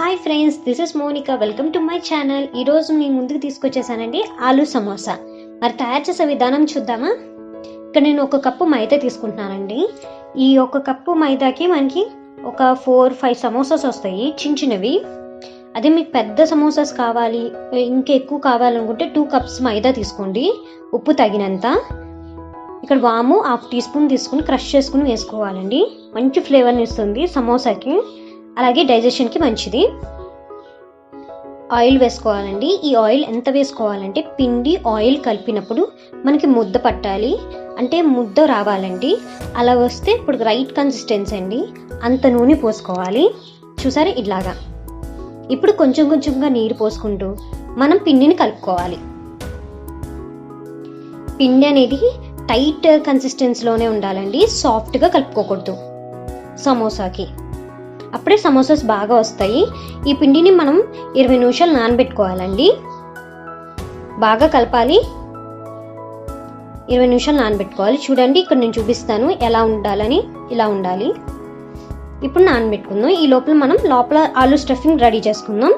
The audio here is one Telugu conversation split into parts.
Hi friends this is Monika welcome to my channel ఈరోజు నేను ముందుకు తీసుకొచ్చేసానండి ఆలు సమోసా. మరి తయారు చేసే విధానం చూద్దామా? ఇక్కడ నేను ఒక కప్పు మైదా తీసుకుంటున్నానండి. ఈ ఒక కప్పు మైదాకి మనకి ఒక ఫోర్ ఫైవ్ సమోసాస్ వస్తాయి చిన్న చిన్నవి. అదే మీకు పెద్ద సమోసాస్ కావాలి ఇంకా ఎక్కువ కావాలనుకుంటే టూ కప్స్ మైదా తీసుకోండి ఉప్పు తగినంత. ఇక్కడ వాము హాఫ్ టీ స్పూన్ తీసుకుని క్రష్ చేసుకుని వేసుకోవాలండి. మంచి ఫ్లేవర్ని ఇస్తుంది సమోసాకి. అలాగే డైజెషన్కి మంచిది. ఆయిల్ వేసుకోవాలండి. ఈ ఆయిల్ ఎంత వేసుకోవాలంటే పిండి ఆయిల్ కలిపినప్పుడు మనకి ముద్ద పట్టాలి. అంటే ముద్ద రావాలండి. అలా వస్తే ఇప్పుడు రైట్ కన్సిస్టెన్సీ అండి. అంత నూనె పోసుకోవాలి. చూసారా ఇలాగా ఇప్పుడు కొంచెం కొంచెంగా నీరు పోసుకుంటూ మనం పిండిని కలుపుకోవాలి. పిండి అనేది టైట్ కన్సిస్టెన్సీలోనే ఉండాలండి. సాఫ్ట్గా కలుపుకోకూడదు. సమోసాకి. అప్పుడే సమోసాస్ బాగా వస్తాయి. ఈ పిండిని మనం ఇరవై నిమిషాలు నానబెట్టుకోవాలండి. బాగా కలపాలి. ఇరవై నిమిషాలు నానబెట్టుకోవాలి. చూడండి ఇక్కడ నేను చూపిస్తాను ఎలా ఉండాలని ఇలా ఉండాలి. ఇప్పుడు నానబెట్టుకుందాం. ఈ లోపల మనం లోపల ఆలు స్టఫింగ్ రెడీ చేసుకుందాం.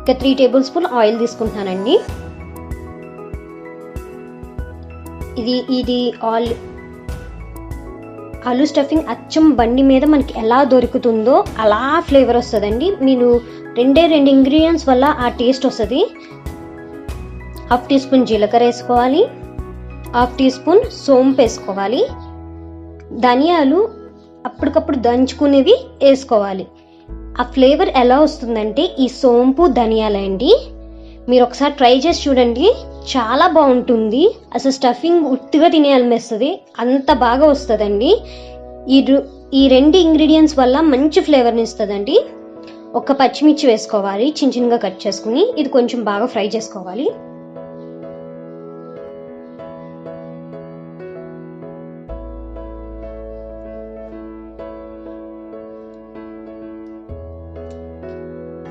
ఇక త్రీ టేబుల్ స్పూన్ ఆయిల్ తీసుకుంటున్నానండి ఇది ఇది ఆల్ ఆలు స్టఫింగ్ అచ్చం బండి మీద మనకి ఎలా దొరుకుతుందో అలా ఫ్లేవర్ వస్తుందండి. మీరు రెండే రెండు ఇంగ్రీడియంట్స్ వల్ల ఆ టేస్ట్ వస్తుంది. హాఫ్ టీ స్పూన్ జీలకర్ర వేసుకోవాలి. హాఫ్ టీ స్పూన్ సోంపు వేసుకోవాలి. ధనియాలు అప్పటికప్పుడు దంచుకునేవి వేసుకోవాలి. ఆ ఫ్లేవర్ ఎలా వస్తుందంటే ఈ సోంపు ధనియాలండి. మీరు ఒకసారి ట్రై చేసి చూడండి. చాలా బాగుంటుంది. అసలు స్టఫింగ్ ఉత్తిగా తినేయాలనిపిస్తుంది. అంత బాగా వస్తుందండి. ఈ ఈ రెండు ఇంగ్రీడియంట్స్ వల్ల మంచి ఫ్లేవర్ని ఇస్తుందండి. ఒక పచ్చిమిర్చి వేసుకోవాలి చిన్న చిన్నగా కట్ చేసుకుని ఇది కొంచెం బాగా ఫ్రై చేసుకోవాలి.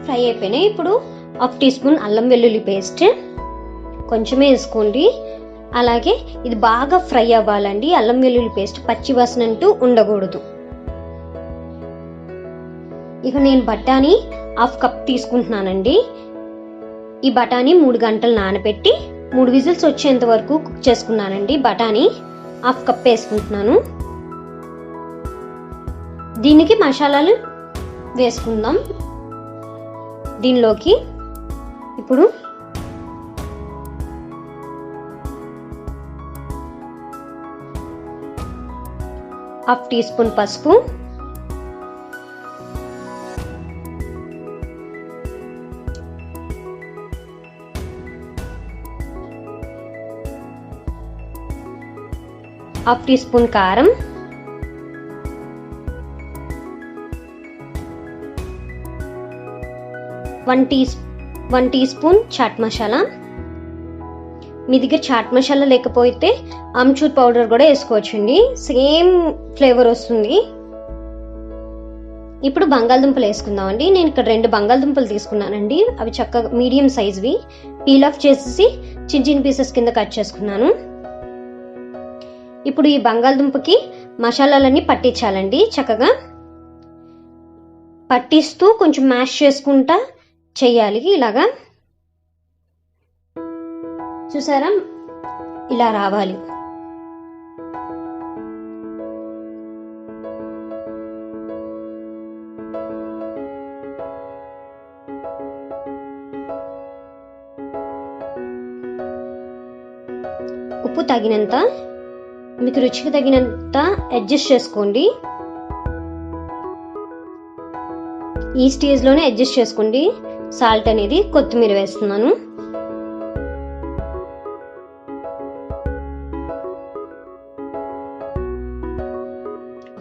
ఫ్రై అయిపోయినాయి. ఇప్పుడు హాఫ్ టీ స్పూన్ అల్లం వెల్లుల్లి పేస్ట్ కొంచెమే వేసుకోండి. అలాగే ఇది బాగా ఫ్రై అవ్వాలండి. అల్లం వెల్లుల్లి పేస్ట్ పచ్చి వాసన అంటూ ఉండకూడదు. ఇక నేను బఠానీ హాఫ్ కప్ తీసుకుంటున్నానండి. ఈ బఠానీ మూడు గంటలు నానబెట్టి మూడు విజిల్స్ వచ్చేంత వరకు కుక్ చేసుకున్నానండి. బఠానీ హాఫ్ కప్ వేసుకుంటున్నాను. దీనికి మసాలాలు వేసుకుందాం. దీనిలోకి ఇప్పుడు హాఫ్ టీ స్పూన్ పసుపు. హాఫ్ టీ స్పూన్ కారం. One tea one teaspoon chaat masala. మీ దగ్గర చాట్ మసాలా లేకపోతే అమ్చూర్ పౌడర్ కూడా వేసుకోవచ్చండి. సేమ్ ఫ్లేవర్ వస్తుంది. ఇప్పుడు బంగాళదుంపలు వేసుకుందామండి. నేను ఇక్కడ రెండు బంగాళదుంపలు తీసుకున్నానండి. అవి చక్కగా మీడియం సైజ్వి. పీల్ ఆఫ్ చేసేసి చిన్న చిన్న పీసెస్ కింద కట్ చేసుకున్నాను. ఇప్పుడు ఈ బంగాళదుంపకి మసాలాలన్నీ పట్టించాలండి. చక్కగా పట్టిస్తూ కొంచెం మ్యాష్ చేసుకుంటా చెయ్యాలి ఇలాగా. చూసారా? ఇలా రావాలి. ఉప్పు తగినంత మీకు రుచికి తగినంత అడ్జస్ట్ చేసుకోండి. ఈ స్టేజ్లోనే అడ్జస్ట్ చేసుకోండి. సాల్ట్ అనేది కొత్తిమీర వేస్తున్నాను.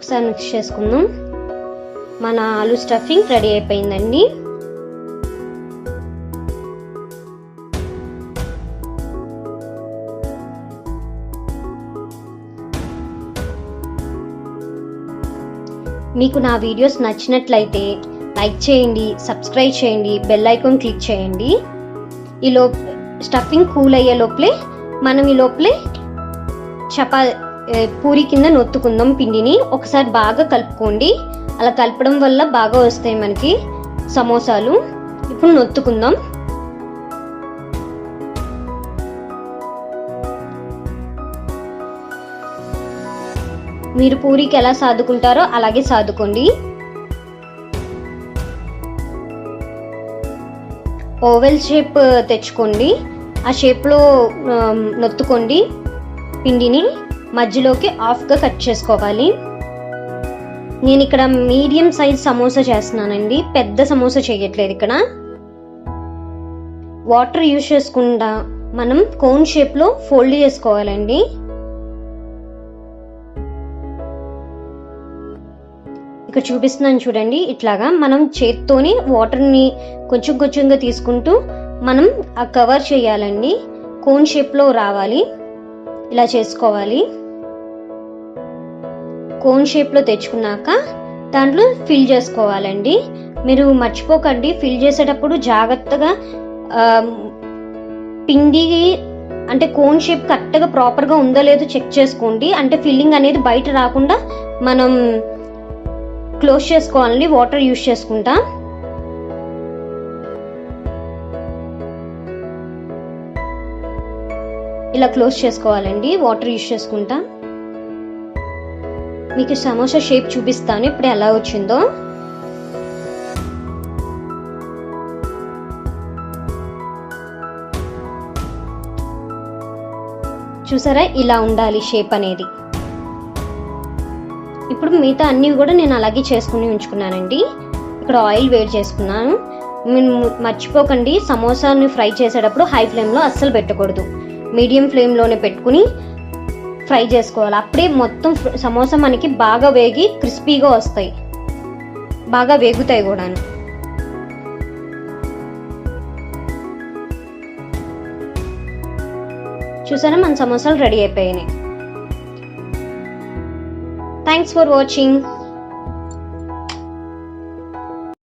ఒకసారి మిక్స్ చేసుకుందాం. మన ఆలు స్టఫింగ్ రెడీ అయిపోయిందండి. మీకు నా వీడియోస్ నచ్చినట్లయితే లైక్ చేయండి సబ్స్క్రైబ్ చేయండి బెల్ ఐకాన్ క్లిక్ చేయండి. ఈ లోప్ స్టఫింగ్ కూల్ అయ్యే లోపలే మనం ఈ లోపలే చపా పూరి కింద నొత్తుకుందాం పిండిని. ఒకసారి బాగా కలుపుకోండి. అలా కలపడం వల్ల బాగా వస్తాయి మనకి సమోసాలు. ఇప్పుడు నొత్తుకుందాం. మీరు పూరికి ఎలా సాదుకుంటారో అలాగే సాదుకోండి. ఓవెల్ షేప్ తెచ్చుకోండి. ఆ షేప్లో నొత్తుకోండి పిండిని. మధ్యలోకి హాఫ్గా కట్ చేసుకోవాలి. నేను ఇక్కడ మీడియం సైజ్ సమోసా చేస్తున్నానండి. పెద్ద సమోసా చేయట్లేదు ఇక్కడ. వాటర్ యూజ్ చేసుకుండా మనం కోన్ షేప్లో ఫోల్డ్ చేసుకోవాలండి. ఇక్కడ చూపిస్తున్నాను చూడండి. ఇట్లాగా మనం చేత్తోని వాటర్ని కొంచెం కొంచెంగా తీసుకుంటూ మనం ఆ కవర్ చేయాలండి. కోన్ షేప్లో రావాలి. ఇలా చేసుకోవాలి. కోన్ షేప్లో తెచ్చుకున్నాక దాంట్లో ఫిల్ చేసుకోవాలండి. మీరు మర్చిపోకండి ఫిల్ చేసేటప్పుడు జాగ్రత్తగా పిండి అంటే కోన్ షేప్ కరెక్ట్గా ప్రాపర్గా ఉందో లేదో చెక్ చేసుకోండి. అంటే ఫిల్లింగ్ అనేది బయట రాకుండా మనం క్లోజ్ చేసుకోవాలండి వాటర్ యూజ్ చేసుకుంటా. ఇలా క్లోజ్ చేసుకోవాలండి వాటర్ యూస్ చేసుకుంటా. మీకు సమోసా షేప్ చూపిస్తాను. ఇప్పుడు ఎలా వచ్చిందో. చూసారా? ఇలా ఉండాలి షేప్ అనేది. ఇప్పుడు మిగతా అన్నీ కూడా నేను అలాగే చేసుకుని ఉంచుకున్నానండి. ఇక్కడ ఆయిల్ వేడి చేసుకున్నాను. మర్చిపోకండి. సమోసాని ఫ్రై చేసేటప్పుడు హై ఫ్లేమ్లో అస్సలు పెట్టకూడదు. మీడియం ఫ్లేమ్లోనే పెట్టుకుని ఫ్రై చేసుకోవాలి. అప్పుడే మొత్తం సమోసా మనకి బాగా వేగి క్రిస్పీగా వస్తాయి. బాగా వేగుతాయి కూడాను చూసారా? మన సమోసాలు రెడీ అయిపోయినాయి. Thanks for watching